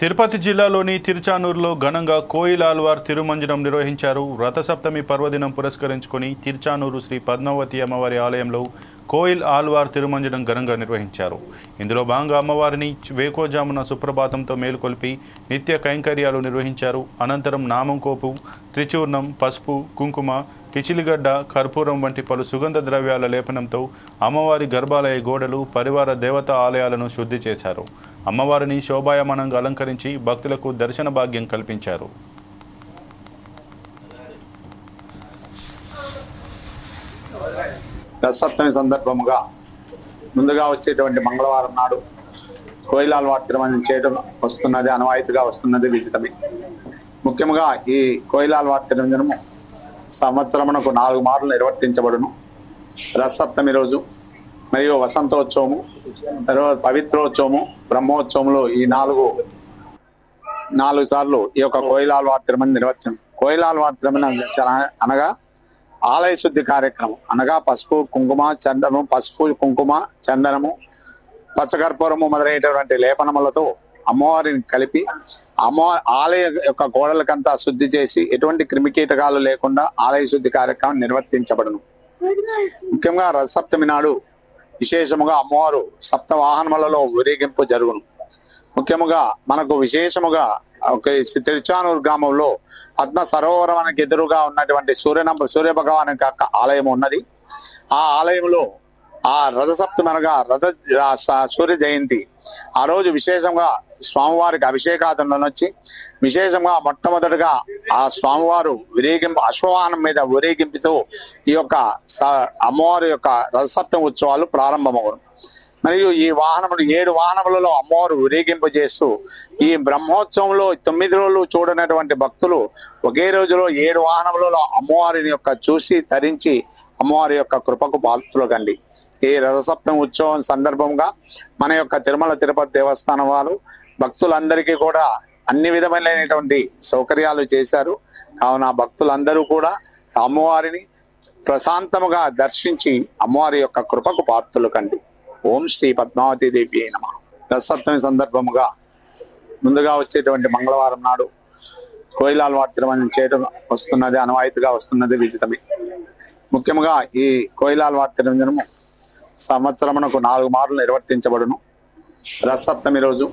తిరుపతి జిల్లాలోని తిరుచానూరులో ఘనంగా కోయిల్ ఆల్వార్ తిరుమంజనం నిర్వహించారు. రథసప్తమి పర్వదినం పురస్కరించుకొని తిరుచానూరు శ్రీ పద్మావతి అమ్మవారి ఆలయంలో కోయిల్ ఆల్వార్ తిరుమంజనం ఘనంగా నిర్వహించారు. ఇందులో భాగంగా అమ్మవారిని వేకోజామున సుప్రభాతంతో మేలుకొల్పి నిత్య కైంకర్యాలు నిర్వహించారు. అనంతరం నామంకోపు త్రిచూర్ణం పసుపు కుంకుమ పిచిలిగడ్డ కర్పూరం వంటి పలు సుగంధ ద్రవ్యాల లేపనంతో అమ్మవారి గర్భాలయ గోడలు పరివార దేవతా ఆలయాలను శుద్ధి చేశారు. అమ్మవారిని శోభాయమానంగా సహకరించి భక్తులకు దర్శన భాగ్యం కల్పించారు. రథసప్తమి సందర్భముగా ముందుగా వచ్చేటువంటి మంగళవారం నాడు కోయిలాల్ వారి తిరుమణం చేయడం వస్తున్నది అనవాయితీగా వస్తున్నది విదితమే. ముఖ్యంగా ఈ కోయిలాల్ వారి తిరుమంజనము సంవత్సరమునకు నాలుగు మార్లు నిర్వర్తించబడును. రథసప్తమి రోజు మరియు వసంతోత్సవము తర్వాత పవిత్రోత్సవము బ్రహ్మోత్సవములు ఈ నాలుగు నాలుగు సార్లు ఈ యొక్క కోయిలాల్వార్ తిరుమల నిర్వచనం. కోయిలాల్ వారి తిరుమల అనగా ఆలయ శుద్ధి కార్యక్రమం. అనగా పసుపు కుంకుమ చందనము పసుపు కుంకుమ చందనము పచ్చకర్పూరము మొదలైనటువంటి లేపనములతో అమ్మవారిని కలిపి అమ్మవారి ఆలయ యొక్క గోడలకంతా శుద్ధి చేసి ఎటువంటి క్రిమికీటకాలు లేకుండా ఆలయ శుద్ధి కార్యక్రమం నిర్వర్తించబడును. ముఖ్యంగా రథసప్తమి నాడు విశేషముగా అమ్మవారు సప్త వాహనములలో ఊరేగింపు జరుగును. ముఖ్యముగా మనకు విశేషముగా ఒక తిరుచానూరు గ్రామంలో పద్మ సరోవరానికి ఎదురుగా ఉన్నటువంటి సూర్యనంబ సూర్య భగవాన్ యొక్క ఆలయం ఉన్నది. ఆ ఆలయంలో ఆ రథసప్తమి అనగా రథ స- సూర్య జయంతి. ఆ రోజు విశేషంగా స్వామివారికి అభిషేకాదంలో వచ్చి విశేషంగా మొట్టమొదటిగా ఆ స్వామివారు ఊరేగింపు అశ్వవాహనం మీద ఊరేగింపుతో ఈ యొక్క స- అమ్మవారి యొక్క రథసప్తమి ఉత్సవాలు ప్రారంభమవును మరియు ఈ వాహనములు ఏడు వాహనములలో అమ్మవారు ఊరేగింపు చేస్తూ ఈ బ్రహ్మోత్సవంలో తొమ్మిది రోజులు చూడనటువంటి భక్తులు ఒకే రోజులో ఏడు వాహనములలో అమ్మవారిని యొక్క చూసి తరించి అమ్మవారి యొక్క కృపకు పాత్రలు కండి ఈ రథసప్తమి ఉత్సవం సందర్భంగా మన యొక్క తిరుమల తిరుపతి దేవస్థానం వారు భక్తులందరికీ కూడా అన్ని విధమైనటువంటి సౌకర్యాలు చేశారు. కావున భక్తులందరూ కూడా అమ్మవారిని ప్రశాంతముగా దర్శించి అమ్మవారి యొక్క కృపకు పాత్రలు కండి ఓం శ్రీ పద్మావతి దేవి నమ. రథసప్తమి సందర్భముగా ముందుగా వచ్చేటువంటి మంగళవారం నాడు కోయిలాల్ వారి చేయటం చేయడం వస్తున్నది అనవాయితీగా వస్తున్నది విదితమే. ముఖ్యంగా ఈ కోయిలాల్ వారి సంవత్సరమునకు నాలుగు మార్లు నిర్వర్తించబడును. రథసప్తమి రోజు